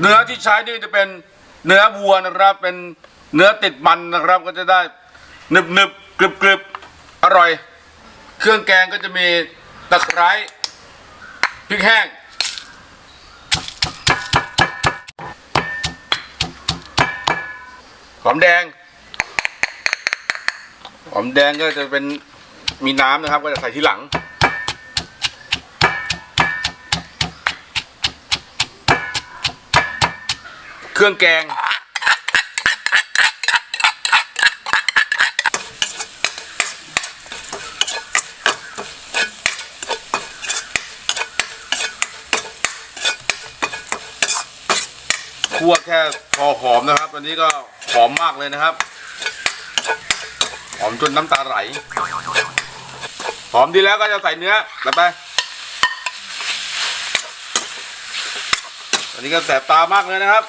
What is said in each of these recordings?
เนื้อที่ใช้นี่จะเป็นเนื้อวัวนะครับ เป็นเนื้อติดมันนะครับก็จะได้หนึบหนึบกรึบกรึบอร่อย เครื่องแกงก็จะมีตะไคร้พริกแห้ง หอมแดง หอมแดงก็จะเป็นมีน้ำนะครับ ก็จะใส่ที่หลัง เครื่องแกง คั่วแค่พอหอมนะครับ อันนี้ก็หอมมากเลยนะครับ หอมจนน้ำตาไหล หอมดีแล้วก็จะใส่เนื้อแบบไป อันนี้ก็แสบตามากเลยนะครับ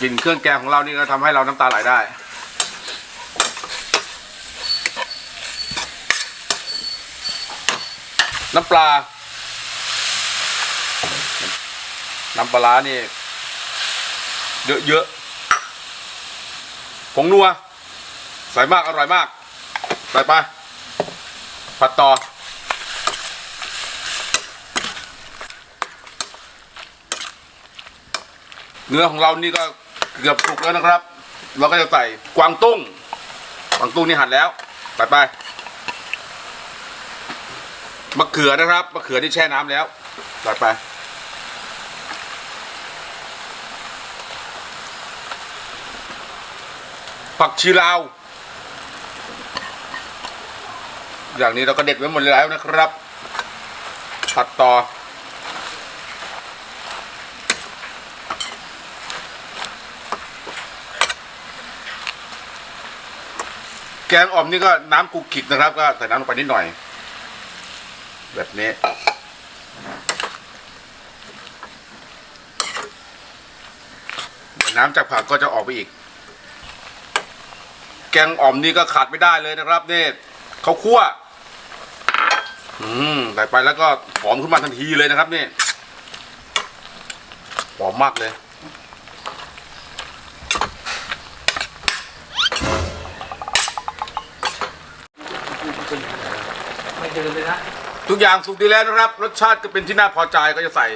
กลิ่นเครื่องแกงของเรานี่ก็ทำให้เราน้ำตาไหลได้ น้ำปลา น้ำปลานี่ เยอะๆผงนัว ใส่มากอร่อยมาก ใส่ไป ผัดต่อเนื้อของเรานี่ก็ เกือบสุกแล้วนะครับ เราก็จะใส่กวางตุ้ง กวางตุ้งนี่หั่นแล้วใส่ไปมะเขือนะครับมะเขือที่แช่น้ำแล้วใส่ไปผักชีลาว อย่างนี้เราก็เด็ดไว้หมดแล้วนะครับ ผัดต่อ แกงอ่อมนี่ก็น้ำกุกกิกนะครับ ก็ใส่น้ำลงไปนิดหน่อย แบบนี้เดี๋ยวน้ำจากผักก็จะออกไปอีก แกงอ่อมนี่ก็ขาดไม่ได้เลยนะครับนี่เขาวคั่ว อืมใส่ไปแล้วก็หอมขึ้นมาทันทีเลยนะครับนี่หอมมากเลย เดินเลยนะทุกอย่างสุกดีแล้วนะครับ รสชาติก็เป็นที่น่าพอใจก็จะใส่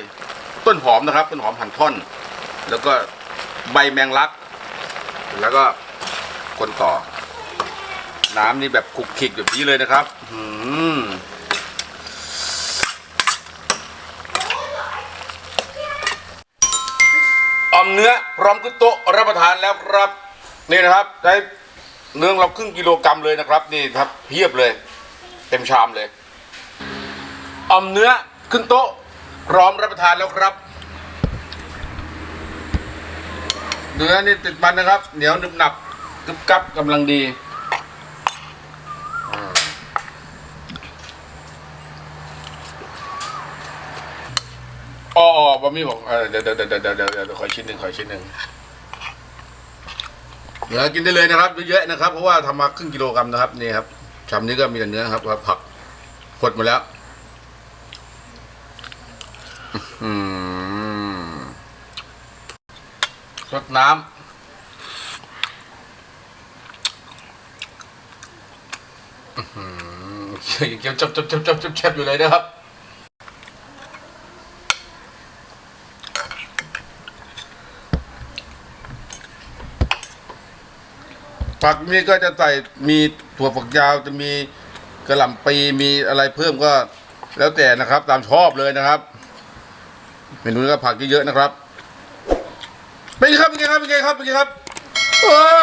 ต้นหอมนะครับ ต้นหอมหั่นท่อน แล้วก็ใบแมงลัก แล้วก็คนต่อ น้ำนี่แบบคุกคิกแบบนี้เลยนะครับอืมอมเนื้อพร้อมขึ้นโต๊ะรับประทานแล้วครับ นี่นะครับ ได้เนื้อเราครึ่งกิโลกรัมเลยนะครับ นี่ครับเพียบเลย ต็มชามเลยออมเนื้อขึ้นโต๊ะพร้อมรับประทานแล้วครับ เนื้อนี่ติดมันนะครับ เหนียวหนึบหนับกึบกับกำลังดีอ๋ออ๋อบะหมี่ผมเออเดี๋ยวเดี๋ยวเดี๋ยวเดี๋ยวเดี๋ยวขอชิ้นหนึ่งขอชิ้นหนึ่งเนื้อกินได้เลยนะครับเยอะๆนะครับ เพราะว่าทำมาครึ่งกิโลกรัมนะครับนี่ครับ ชานี้ก็มีแต่เนื้อครับผักหดหมาแล้ว อืมรดน้ำอือหือยังเขี้ยวจับจับจับจับจับจับอยู่เลยนะครับ ผักนี่ก็จะใส่มีถั่วฝักยาวจะมีกระหล่ำปีมีอะไรเพิ่มก็แล้วแต่นะครับ ตามชอบเลยนะครับเมนูนี้ก็ผักเยอะๆนะครับเป็นไงครับเป็นไงครับเป็นไงครับเป็นไงครับเออ